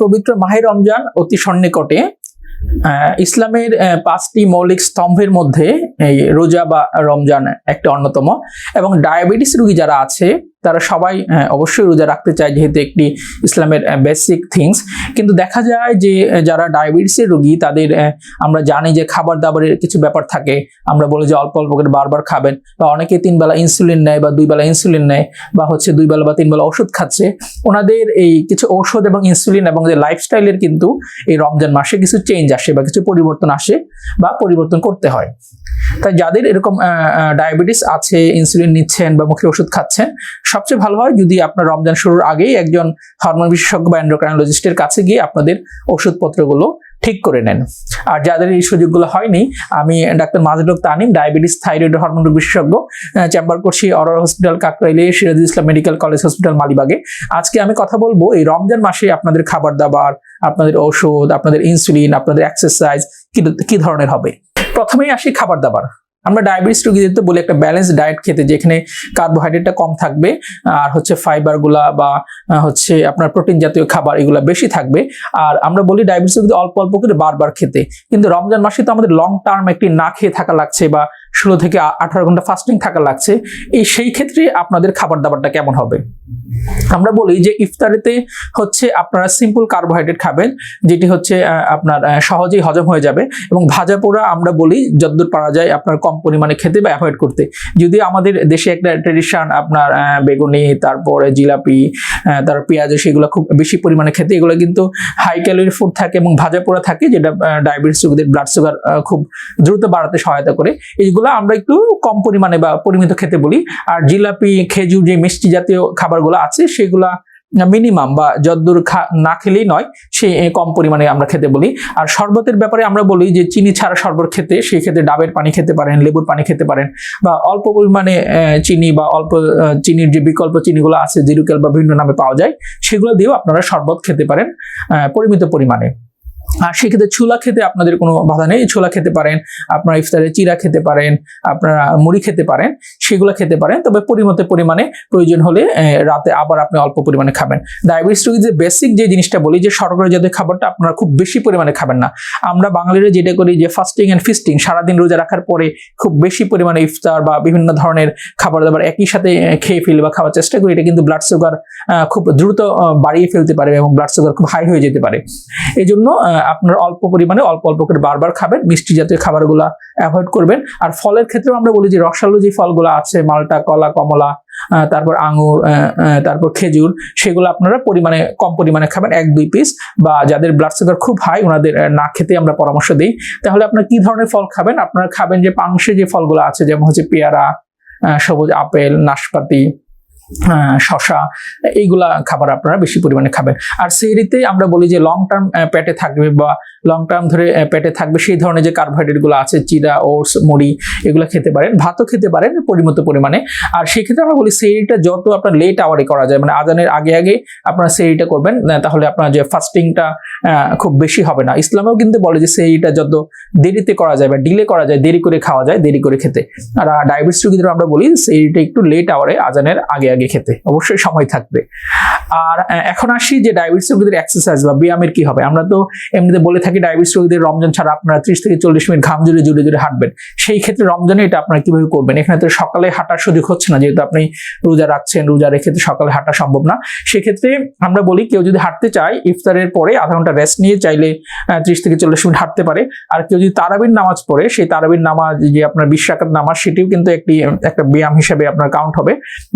পবিত্র মাহে রমজান অতি সন্নিকটে ইসলামের পাঁচটি মৌলিক স্তম্ভের মধ্যে এই রোজা বা রমজান একটা অন্যতম। এবং ডায়াবেটিস রোগী যারা আছে তারা সবাই অবশ্যই রোজা রাখতে চায় যেহেতু একটি ইসলামের বেসিক থিংস কিন্তু দেখা যায় যে যারা ডায়াবেটিসের রোগী, তাদের আমরা জানি যে খাবার দাবারের কিছু ব্যাপার থাকে। আমরা বলি যে অল্প অল্প করে বারবার খাবেন। বা অনেকে তিন বেলা ইনসুলিন নেয় বা দুই বেলা ইনসুলিন নেয় বা হচ্ছে দুই বেলা বা তিন বেলা ওষুধ খাচ্ছে। ওনাদের এই কিছু ঔষধ এবং ইনসুলিন এবং যে লাইফস্টাইলের কিন্তু এই রমজান মাসে কিছু চেঞ্জ আসে বা কিছু পরিবর্তন আসে বা পরিবর্তন করতে হয়। তাই যাদের এরকম ডায়াবেটিস আছে ইনসুলিন নিচ্ছেন বা মুখে ওষুধ খাচ্ছেন সবচেয়ে ভালো হয় যদি আপনার রমজান শুরুর আগেই একজন হরমোন বিশেষজ্ঞ বা এন্ডোক্রাইনোলজিস্টের কাছে গিয়ে আপনাদের ওষুধপত্রগুলো ঠিক করে নেন। আর যাদের এই সুযোগগুলো হয়নি, আমি doctor Mazluk Tanim, diabetes, thyroid hormone বিশেষজ্ঞ চেম্বার করছি অরর hospital, কাকরাইলে, Sirajul Islam medical college hospital, মালিবাগে। আজকে আমি কথা বলব এই রমজান মাসে আপনাদের খাবার দাবার, আপনাদের ওষুধ, আপনাদের ইনসুলিন আপনাদের এক্সারসাইজ কি ধরনের হবে? প্রথমেই আসি খাবার দাবার। আমরা ডায়াবেটিস রোগীদের তো বলি একটা ব্যালেন্স ডায়েট খেতে, যেখানে কার্বোহাইড্রেটটা কম থাকবে, আর হচ্ছে ফাইবারগুলা বা হচ্ছে আপনার প্রোটিন জাতীয় খাবার এগুলা বেশি থাকবে। আর আমরা বলি ডায়াবেটিস রোগীদের অল্প অল্প করে বারবার খেতে। কিন্তু রমজান মাসে তো আমাদের লং টার্ম একটি না খেয়ে থাকা লাগছে বা ষোলো থেকে আঠারো ঘণ্টা ফাস্টিং থাকা লাগছে, এই সেই ক্ষেত্রে আপনাদের খাবার দাবারটা কেমন হবে? আমরা বলি যে ইফতারিতে হচ্ছে আপনারা সিম্পল কার্বোহাইড্রেট খাবেন, যেটি হচ্ছে আপনার সহজেই হজম হয়ে যাবে এবং ভাজা পোড়া আমরা বলি যতদূর পারা যায় আপনার কম পরিমাণে খেতে বা অ্যাভয়েড করতে। যদি আমাদের দেশে একটা ট্রেডিশন আপনার বেগুনি, তারপরে জিলাপি তারপর পেঁয়াজ, সেগুলো খুব বেশি পরিমাণে খেতে, এগুলো কিন্তু হাই ক্যালোরি ফুড থাকে এবং ভাজা পোড়া থাকে, যেটা ডায়াবেটিস রোগীদের ব্লাড সুগার খুব দ্রুত বাড়াতে সহায়তা করে। এইগুলো আমরা একটু কম পরিমাণে বা পরিমিত খেতে বলি। আর জিলাপি, খেজুর যে মিষ্টি জাতীয় খাবারগুলো আছে সেগুলা মিনিমাম বা যদ্দূর না খেলেই নয়, সে কম পরিমাণে আমরা খেতে বলি। আর শরবতের ব্যাপারে আমরা বলি যে চিনি ছাড়া শরবত খেতে, সেই ক্ষেত্রে ডাবের পানি খেতে পারেন, লেবুর পানি খেতে পারেন বা অল্প পরিমাণে চিনি বা অল্প চিনির যে বিকল্প চিনিগুলো আছে, জিরুকেল বা বিভিন্ন নামে পাওয়া যায়, সেগুলো দিয়েও আপনারা শরবত খেতে পারেন পরিমিত পরিমাণে। আর সেক্ষেত্রে ছোলা খেতে আপনাদের কোনো বাধা নেই। ছোলা খেতে পারেন, আপনারা ইফতারে চিরা খেতে পারেন, আপনারা মুড়ি খেতে পারেন। সেগুলো খেতে পারেন, তবে পরিমতে পরিমাণে প্রয়োজন হলে রাতে আবার আপনি অল্প পরিমাণে খাবেন। ডায়াবেটিস রোগীদের বেসিক যে জিনিসটা বলি, যে শর্করা জাতীয় খাবারটা আপনারা খুব বেশি পরিমাণে খাবেন না। আমরা বাঙালিরা যেটা করি, যে ফাস্টিং এন্ড ফিস্টিং সারাদিন রোজা রাখার পরে খুব বেশি পরিমাণে ইফতার বা বিভিন্ন ধরনের খাবার দাবার একই সাথে খেয়ে ফেলি বা খাওয়ার চেষ্টা করি, এটা কিন্তু ব্লাড সুগার খুব দ্রুত বাড়িয়ে ফেলতে পারে এবং ব্লাড সুগার খুব হাই হয়ে যেতে পারে। এই জন্য আপনার অল্প পরিমাণে, অল্প অল্প করে বারবার খাবেন, মিষ্টি জাতীয় খাবারগুলো অ্যাভয়েড করবেন। আর ফলের ক্ষেত্রেও আমরা বলি যে রসালো যে ফলগুলো আছে, মালটা, কলা, কমলা তারপর আঙুর তারপর খেজুর, সেগুলো আপনারা পরিমাণে, কম পরিমাণে খাবেন, এক, দুই পিস বা যাদের ব্লাড সুগার খুব হাই ওনাদের না খেতে আমরা পরামর্শ দিই। তাহলে আপনারা কি ধরনের ফল খাবেন? আপনারা খাবেন যে পাংশে যে ফলগুলো আছে, যেমন হচ্ছে পেয়ারা সবুজ আপেল, নাশপাতি শশা এইগুলা খাবার আপনারা বেশি পরিমাণে খাবেন। আর সেরিতে আমরা বলি যে লং টার্ম পেটে থাকবে বা লং টার্ম ধরে পেটে থাকবে, সেই ধরনের যে কার্বোহাইড্রেটগুলো আছে চিরা ওটস, মুড়ি, এগুলো খেতে পারেন, ভাতও খেতে পারেন পরিমিত পরিমাণে। আর সেক্ষেত্রে আমরা বলি সেরিটা যত আপনার লেট আওয়ারে করা যায় মানে আজানের আগে আগে আপনারা সেরিটা করবেন তাহলে আপনার যে ফাস্টিংটা খুব বেশি হবে না। ইসলামেও কিন্তু বলে যে সেইটা যত দেরিতে করা যায় বা ডিলে করা যায়, দেরি করে খাওয়া যায়, দেরি করে খেতে। আর ডায়াবেটিস রোগীদের আমরা বলি, সেইটা একটু লেট আওয়ারে আজানের আগে আগে খেতে। অবশ্যই সময় থাকবে। আর এখন আসি যে ডায়াবেটিস রোগীদের এক্সারসাইজ বা ব্যায়ামের কি হবে। আমরা তো এমনিতে বলে থাকি ডায়াবেটিস রোগীদের রমজান ছাড়া আপনারা ত্রিশ থেকে চল্লিশ মিনিট ঘাম জুড়ে জুড়ে জুড়ে হাঁটবেন। সেই ক্ষেত্রে রমজানে এটা আপনারা কীভাবে করবেন? এখানে তো সকালে হাঁটার সুযোগ হচ্ছে না, যেহেতু আপনি রোজা রাখছেন, রোজা রেখে সকালে হাঁটা সম্ভব না। সেক্ষেত্রে আমরা বলি কেউ যদি হাঁটতে চায়, ইফতারের পরে আধা ঘণ্টা রেস্ট নিয়ে চাইলে ত্রিশ থেকে চল্লিশ মিনিট হাঁটতে পারে। আর কেউ যদি তারাবির নামাজ পড়ে, সেই তারাবির নামাজ, যে আপনার বিশ্বাকাত নামাজ, সেটিও কিন্তু একটি, একটা ব্যায়াম হিসেবে আপনার কাউন্ট হবে।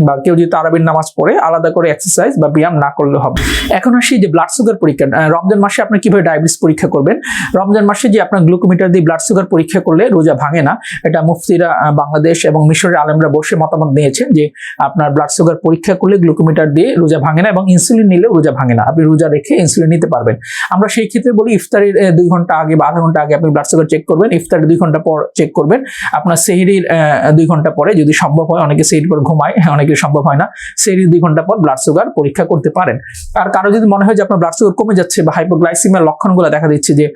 বা কেউ যদি তারাবির নামাজ পড়ে, আলাদা করে এক্সারসাইজ বা ব্যায়াম না করলে হবে। এখন আসি যে ব্লাড সুগার পরীক্ষা রমজান মাসে আপনি কীভাবে ডায়াবেটিস পরীক্ষা করবেন? রমজান মাসে যে আপনার গ্লুকোমিটার দিয়ে ব্লাড সুগার পরীক্ষা করলে রোজা ভাঙে না। এটা মুফতিরা বাংলাদেশ এবং মিশরের আলেমরা বসে মতামত নিয়েছেন যে, আপনার ব্লাড সুগার পরীক্ষা করলে গ্লুকোমিটার দিয়ে রোজা ভাঙে না এবং ইনসুলিন নিলেও রোজা ভাঙে না। আপনি রোজা রেখে ইনসুলিন নিতে পারবেন। আমরা সেই ক্ষেত্রে বলি ইফতারের দুই ঘণ্টা আগে বা আধা ঘণ্টা আগে আপনি ব্লাড সুগার চেক করবেন ইফতারের দুই ঘণ্টা পর চেক করবেন। আপনার সেহরির দুই ঘণ্টা পরে যদি সম্ভব হয় অনেকে সেহরির পর ঘুমায় হ্যাঁ, অনেকের সম্ভব হয় না সেহরির দুই ঘণ্টা পর ব্লাড সুগার পরীক্ষা করতে পারেন। আর কারও যদি মনে হয় যে আপনার ব্লাড সুগার কমে যাচ্ছে বা হাইপোগ্লাইসিমিয়ার লক্ষণগুলো দেখা দিচ্ছে যে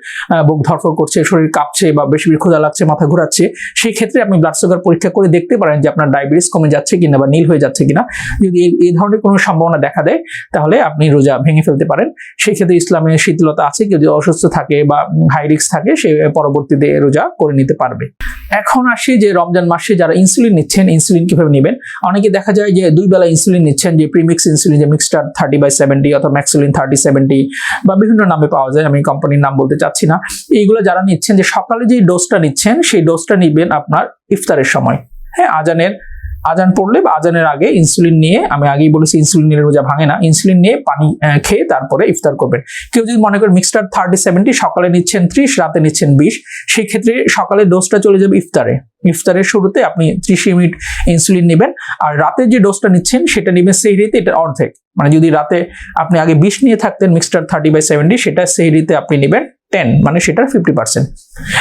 বুক ধরফর করছে শরীর কাঁপছে বা বেশি বেশি লাগছে মাথা ঘোরাচ্ছে সেই ক্ষেত্রে আপনি ব্লাড সুগার পরীক্ষা করে দেখতে পারেন যে আপনার ডায়াবেটিস কমে যাচ্ছে কিনা বা নীল হয়ে যাচ্ছে কিনা। যদি এই- ধরনের কোনো সম্ভাবনা দেখা দেয় তাহলে আপনি রোজা ভেঙে ফেলতে পারেন। সেই ক্ষেত্রে ইসলামে শীতলতা আছে, কেউ যদি অসুস্থ থাকে বা হাই রিস্ক থাকে, সে পরবর্তীতে রোজা করে নিতে পারবে। এখন আসি যে রমজান মাসে যারা ইনসুলিন নিচ্ছেন ইনসুলিন কীভাবে নেবেন? অনেকে দেখা যায় যে দুই বেলা ইনসুলিন নিচ্ছেন, যে প্রিমিক্স ইনসুলিন যে মিক্সটার থার্টি বাই সেভেন্টি অথবা ম্যাক্সুলিন থার্টি সেভেন্টি বা বিভিন্ন নামে পাওয়া যায়, আমি কোম্পানির নাম বলতে চাচ্ছি না। এইগুলো যারা নিচ্ছেন, যে সকালে যে ডোজটা নিচ্ছেন, সেই ডোজটা নিবেন আপনার ইফতারের সময়। হ্যাঁ আজানের আজান পড়লে বা আজানের আগে ইনসুলিন নিয়ে, আমি আগেই বলেছি ইনসুলিন নিলে রোজা ভাঙে না ইনসুলিন নিয়ে পানি খেয়ে তারপরে ইফতার করবেন। কেউ যদি মনে করেন মিক্সটার থার্টি সেভেন্টি সকালে নিচ্ছেন ত্রিশ, রাতে নিচ্ছেন বিশ সেই ক্ষেত্রে সকালে ডোজটা চলে যাবে ইফতারে। ইফতারের শুরুতে আপনি ত্রিশ ইউনিট ইনসুলিন নেবেন, আর রাতে যে ডোজটা নিচ্ছেন, সেটা নেবেন সেই রিতে এটা অর্ধেক। মানে যদি রাতে আপনি আগে বিশ নিয়ে থাকতেন মিক্সটার থার্টি বাই সেভেন্টি সেটা সেই রিতে আপনি নেবেন টেন মানে সেটার ফিফটি পার্সেন্ট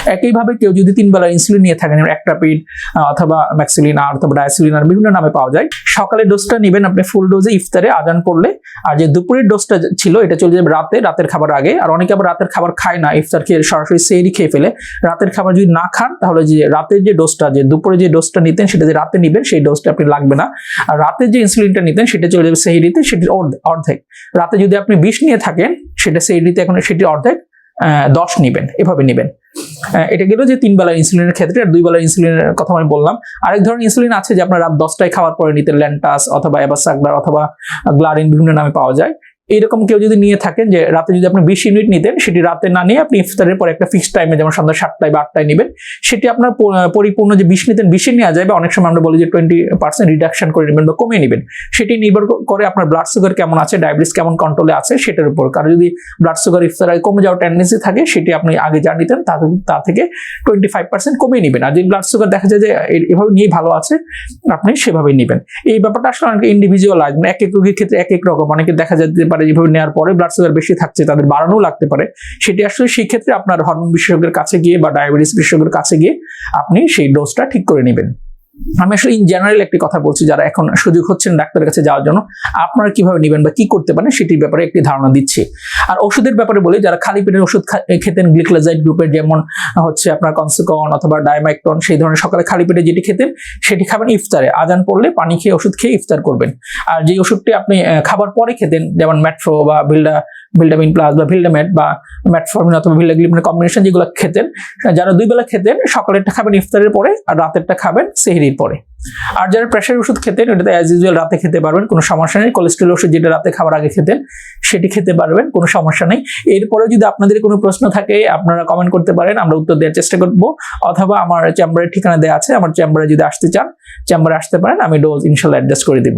একইভাবে কেউ যদি তিন বেলা ইনসুলিন নিয়ে থাকেন একটা পিড অথবা ম্যাক্সিলিন আর অথবা ডায়াসিলিন আর বিভিন্ন নামে পাওয়া যায়, সকালে ডোজটা নেবেন আপনি ফুল ডোজে ইফতারে আজান করলে। আর যে দুপুরের ডোজটা ছিল, এটা চলে যাবে রাতে, রাতের খাবার আগে। আর অনেকে আবার রাতের খাবার খায় না, ইফতার খেয়ে সরাসরি সেরি খেয়ে ফেলে। রাতের খাবার যদি না খান, তাহলে যে রাতের যে ডোজটা যে দুপুরে যে ডোজটা নিতেন, সেটা যে রাতে নিবেন, সেই ডোজটা আপনি লাগবে না। আর রাতে যে ইনসুলিনটা নিতেন, সেটা চলে যাবে সেহরিতে অর্ধ- অর্ধেক। রাতে যদি আপনি বিষ নিয়ে থাকেন, সেটা সেহরিতে এখন সেটি অর্ধেক। দশ নেবেন, এভাবে নেবেন। এটা গেল যে তিন বেলার ইনসুলিনের ক্ষেত্রে, আর দুই বেলার ইনসুলিনের কথা আমি বললাম। আরেক ধরনের ইনসুলিন আছে যে আপনার রাত দশটায় খাওয়ার পরে নিতে ল্যান্টাস অথবা অ্যাবাসাগলার অথবা গ্লারিন বিভিন্ন নামে পাওয়া যায়। এইরকম কেউ যদি নিয়ে থাকেন যে রাতে যদি আপনি বিশ ইউনিট নিতেন, সেটি রাতে না নিয়ে আপনি ইফতারের পরে একটা ফিক্সড টাইমে যেমন সন্ধ্যা সাতটায় বা আটটায় নেবেন, সেটি আপনার পরিপূর্ণ যে বিশ নিতেন, বিশে নেওয়া যায় বা অনেক সময় আমরা বলি যে টোয়েন্টি পার্সেন্ট রিডাকশন করে নেবেন বা কমিয়ে নেবেন। সেটি নির্ভর করে আপনার ব্লাড সুগার কেমন আছে ডায়াবেটিস কেমন কন্ট্রোলে আছে, সেটার উপর। কারও যদি ব্লাড সুগার ইফতার আগে কমে যাওয়ার টেন্ডেন্সি থাকে, সেটি আপনি আগে যা নিতেন, তা তা থেকে টোয়েন্টি ফাইভ পার্সেন্ট কমিয়ে নেবেন। আর যদি ব্লাড সুগার দেখা যায় যে এভাবে নিয়ে ভালো আছে, আপনি সেভাবেই নেবেন। এই ব্যাপারটা আসলে অনেক ইন্ডিভিজুয়ালাইজ মানে এক এক রোগীর ক্ষেত্রে এক এক রকম। অনেকে দেখা যেতে পারে যেভাবে নেওয়ার পরে ব্লাড সুগার বেশি থাকছে, তাদের বাড়ানো লাগতে পারে। সেটি আসলে সেই ক্ষেত্রে আপনার হরমোন বিশেষজ্ঞের কাছে গিয়ে বা ডায়াবেটিস বিশেষজ্ঞের কাছে গিয়ে আপনি সেই ডোজটা ঠিক করে নেবেন। আমি আসলে ইন জেনারেল একটি কথা বলছি, যারা এখন সুযোগ হচ্ছেন ডাক্তারের কাছে যাওয়ার জন্য, আপনারা কীভাবে নেবেন বা কি করতে পারেন সেটির ব্যাপারে একটি ধারণা দিচ্ছি। আর ওষুধের ব্যাপারে বলি, যারা খালি পেটের ওষুধ খেতেন গ্লিক্লোজাইড গ্রুপের যেমন হচ্ছে আপনার কনসিকন অথবা ডাইমাইক্টন সেই ধরনের সকালে খালি পেটে যেটি খেতেন, সেটি খাবেন ইফতারে। আজান পড়লে পানি খেয়ে ওষুধ খেয়ে ইফতার করবেন। আর যে ওষুধটি আপনি খাবার পরে খেতেন, যেমন ম্যাট্রো বা ভিল্ডা ভিল্ডামিন প্লাস বা ভিল্ডামেট বা ম্যাটফর্মিন অথবা ভিল্ডাগ্লিমিনের কম্বিনেশন যেগুলো খেতেন যারা দুই বেলা খেতেন, সকালেরটা খাবেন ইফতারের পরে, আর রাতেরটা খাবেন সেহরির পরে। আর যারা প্রেশার ওষুধ খেতেন ওটাতে অ্যাজ ইউজুয়াল রাতে খেতে পারবেন, কোনো সমস্যা নেই। কোলেস্ট্রল ওষুধ যেটা রাতে খাবার আগে খেতেন, সেটি খেতে পারবেন, কোনো সমস্যা নেই। এরপরে যদি আপনাদের কোনো প্রশ্ন থাকে, আপনারা কমেন্ট করতে পারেন, আমরা উত্তর দেওয়ার চেষ্টা করব। অথবা আমার চেম্বারের ঠিকানা দেওয়া আছে, আমার চেম্বারে যদি আসতে চান চেম্বারে আসতে পারেন, আমি ডোজ ইনশাল্লাহ অ্যাডজাস্ট করে দিব।